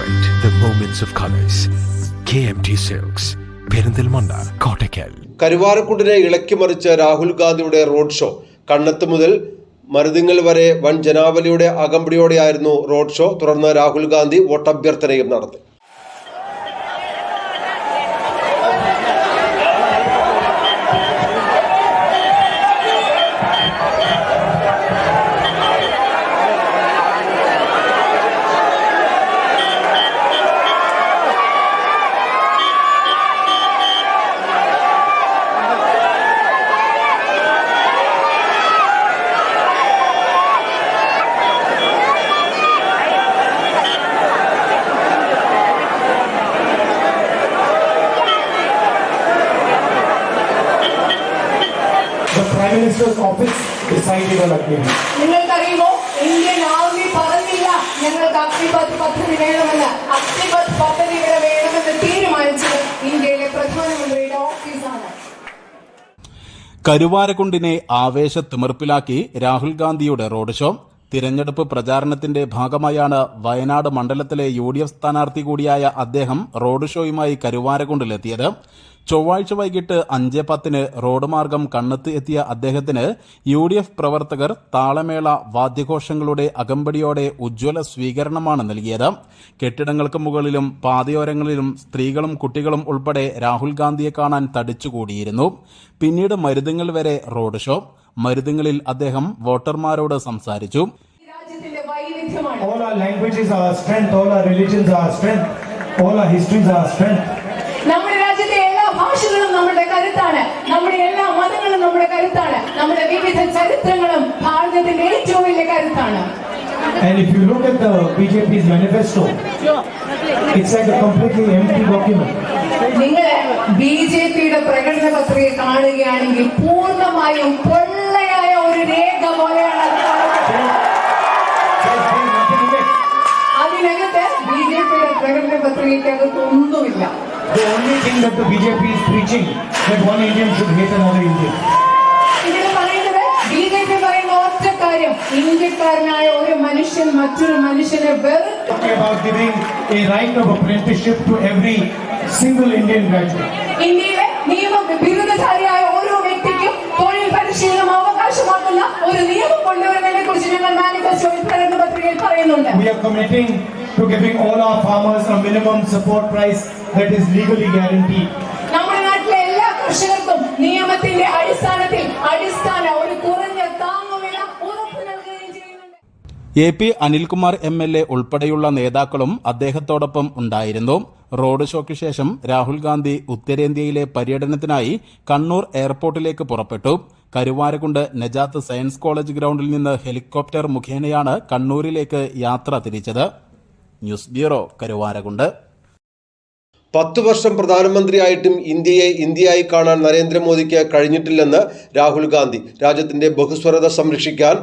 Celebrate the moments of colors. KMT Silks, Perinthalmanna Kottakkal കരുവാരക്കുണ്ടിനെ ഇളക്കിമറിച്ച Rahul ഗാന്ധിയുടെ road show. കണ്ണത്ത് മുതൽ മരുതിങ്ങൽ വരെ വൻ ജനാവലിയുടെ അകമ്പടിയോടെയായിരുന്നു റോഡ് ഷോ. തുടർന്ന് രാഹുൽ ഗാന്ധി വോട്ടഭ്യർത്ഥനയും നടത്തി. The office office decided on നിങ്ങൾക്കറിയുമോ? ഇന്ത്യൻ ആർമി പറഞ്ഞില്ല. ഞങ്ങൾക്ക് അഗ്നിപത് പദ്ധതി വേണമെന്ന്. അഗ്നിപത് പദ്ധതി ഇവിടെ വേണമെന്ന് തീരുമാനിച്ചത് ഇന്ത്യയിലെ പ്രധാനമന്ത്രിയുടെ ഓഫീസാണ്. കരുവാരക്കുണ്ടിനെ ആവേശത്തിമിർപ്പിലാക്കി രാഹുൽ ഗാന്ധിയുടെ റോഡ് ഷോ. തിരഞ്ഞെടുപ്പ് പ്രചാരണത്തിന്റെ ഭാഗമായാണ് വയനാട് മണ്ഡലത്തിലെ യു ഡി എഫ് സ്ഥാനാർത്ഥി കൂടിയായ അദ്ദേഹം റോഡ് ഷോയുമായി കരുവാരക്കുണ്ടിലെത്തിയത് ചൊവ്വാഴ്ച വൈകിട്ട് അഞ്ച് പത്തിന് റോഡ് മാർഗം കണ്ണത്ത് എത്തിയ അദ്ദേഹത്തിന് യു ഡി എഫ് പ്രവർത്തകർ താളമേള വാദ്യഘോഷങ്ങളുടെ അകമ്പടിയോടെ ഉജ്ജ്വല സ്വീകരണമാണ് നൽകിയത്. കെട്ടിടങ്ങൾക്ക് മുകളിലും പാതയോരങ്ങളിലും സ്ത്രീകളും കുട്ടികളും ഉൾപ്പെടെ രാഹുൽ ഗാന്ധിയെ കാണാൻ തടിച്ചുകൂടിയിരുന്നു. പിന്നീട് മരുതുങ്ങൾ വരെ റോഡ് ഷോ. മരുതുങ്ങളിൽ അദ്ദേഹം വോട്ടർമാരോട് സംസാരിച്ചു. ഈ രാജ്യത്തിന്റെ വൈവിധ്യമാണ്. All our languages are our strength, all our religions are our strength, all our histories are our strength. നമ്മുടെ രാജ്യത്തെ എല്ലാ ഭാഷകളും നമ്മുടെ കരുത്താണ്. നമ്മുടെ എല്ലാ മതങ്ങളും നമ്മുടെ കരുത്താണ്. നമ്മുടെ വിവിധ ചരിത്രങ്ങളും ഭാരതത്തിന്റെ ഏറ്റവും വലിയ കരുത്താണ്. And if you look at the BJP's manifesto, it's like a completely empty document. നിങ്ങൾ ബി ജെ പിയുടെ പ്രകടന പത്രിക കാണുകയാണെങ്കിൽ പൂർണമായും പൊള്ളയായ ഒരു രേഖ പോലെയാണ് അത് കാണപ്പെടുന്നത്. There's been nothing in it. അതിനകത്ത് ബി ജെ പിയുടെ പ്രകടന പത്രികയ്ക്കകത്ത് ഒന്നുമില്ല The only thing that the BJP is preaching that one Indian should hate another Indian. ഇതിൽ പറയുന്നത് ബി ജെ പി പറയുന്ന ഒറ്റ കാര്യം ഇന്ത്യക്കാരനായ ഒരു മനുഷ്യൻ മറ്റൊരു മനുഷ്യനെ വെറും Talking about giving ഒരു നിയമം കൊണ്ടുവരുന്നതിനെ കുറിച്ച് ഞങ്ങൾ മാനിഫെസ്റ്റോയിൽ പ്രകടന പത്രികയിൽ പറയുന്നുണ്ട് We are committing to giving all our farmers a minimum support price that is legally guaranteed. നമ്മുടെ നാട്ടിലെ എല്ലാ കർഷകർക്കും നിയമത്തിന്റെ A P Anilkumar M L A ഉൾപ്പെടെയുള്ള നേതാക്കളും അദ്ദേഹത്തോടൊപ്പം ഉണ്ടായിരുന്നു. റോഡ് ഷോയ്ക്ക് ശേഷം രാഹുൽ ഗാന്ധി ഉത്തരേന്ത്യയിലെ പര്യടനത്തിനായി കണ്ണൂർ എയർപോർട്ടിലേക്ക് പുറപ്പെട്ടു. കരുവാരക്കുണ്ട് നജാത്ത് സയൻസ് കോളേജ് ഗ്രൗണ്ടിൽ നിന്ന് ഹെലികോപ്റ്റർ മുഖേനയാണ് കണ്ണൂരിലേക്ക് യാത്ര തിരിച്ചത്. ന്യൂസ് ബ്യൂറോ കരുവാരക്കുണ്ട് പത്തു വർഷം പ്രധാനമന്ത്രിയായിട്ടും ഇന്ത്യയെ ഇന്ത്യയായി കാണാൻ നരേന്ദ്രമോദിക്ക് കഴിഞ്ഞിട്ടില്ലെന്ന് രാഹുൽ ഗാന്ധി. രാജ്യത്തിന്റെ ബഹുസ്വരത സംരക്ഷിക്കാൻ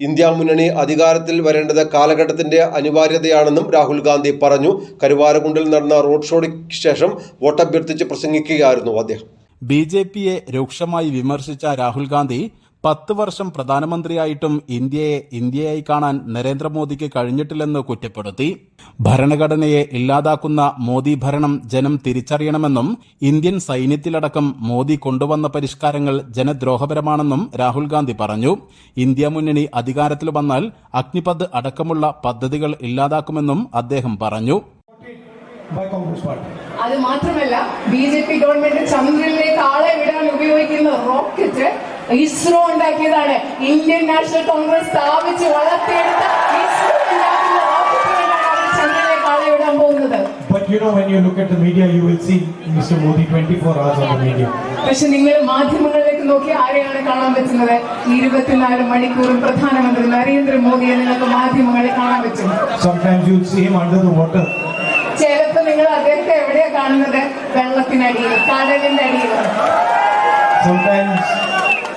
ഇന്ത്യ മുന്നണി അധികാരത്തിൽ വരേണ്ടത് കാലഘട്ടത്തിന്റെ അനിവാര്യതയാണെന്നും രാഹുൽ ഗാന്ധി പറഞ്ഞു. കരുവാരകുണ്ടിൽ നടന്ന റോഡ് ഷോയ്ക്ക് ശേഷം വോട്ടഭ്യർത്ഥിച്ച് പ്രസംഗിക്കുകയായിരുന്നു അദ്ദേഹം. ബി രൂക്ഷമായി വിമർശിച്ച രാഹുൽ ഗാന്ധി പത്ത് വർഷം പ്രധാനമന്ത്രിയായിട്ടും ഇന്ത്യയെ ഇന്ത്യയായി കാണാൻ നരേന്ദ്രമോദിക്ക് കഴിഞ്ഞിട്ടില്ലെന്ന് കുറ്റപ്പെടുത്തി. ഭരണഘടനയെ ഇല്ലാതാക്കുന്ന മോദി ഭരണം ജനം തിരിച്ചറിയണമെന്നും ഇന്ത്യൻ സൈന്യത്തിലടക്കം മോദി കൊണ്ടുവന്ന പരിഷ്കാരങ്ങൾ ജനദ്രോഹപരമാണെന്നും രാഹുൽ ഗാന്ധി പറഞ്ഞു. ഇന്ത്യ മുന്നണി അധികാരത്തിൽ വന്നാൽ അഗ്നിപഥ് അടക്കമുള്ള പദ്ധതികൾ ഇല്ലാതാക്കുമെന്നും അദ്ദേഹം പറഞ്ഞു. അത് മാത്രമല്ല ബി ജെ പി ഗവൺമെന്റ് ചന്ദ്രനിലേക്ക് ആളെ വിടാൻ ഉപയോഗിക്കുന്ന റോക്കറ്റ് ഇസ്രോ ഉണ്ടാക്കിയതാണ് ഇന്ത്യൻ നാഷണൽ കോൺഗ്രസ് സ്ഥാപിച്ച് വളർത്തിയെടുത്ത But you know, when you look at the media, you will see Mr. Modi 24 hours on the media. പക്ഷെ നിങ്ങൾ മാധ്യമങ്ങളിലേക്ക് നോക്കി ആരെയാണ് കാണാൻ പറ്റുന്നത് ഇരുപത്തിനാല് മണിക്കൂറും പ്രധാനമന്ത്രി നരേന്ദ്രമോദിയെ നിങ്ങൾക്ക് മാധ്യമങ്ങളിൽ കാണാൻ പറ്റും Sometimes you'll see him under the water. ചിലപ്പോ നിങ്ങൾ അദ്ദേഹത്തെ എവിടെയാ കാണുന്നത് വെള്ളത്തിനടിയിൽ കടലിന്റെ അടിയിൽ Sometimes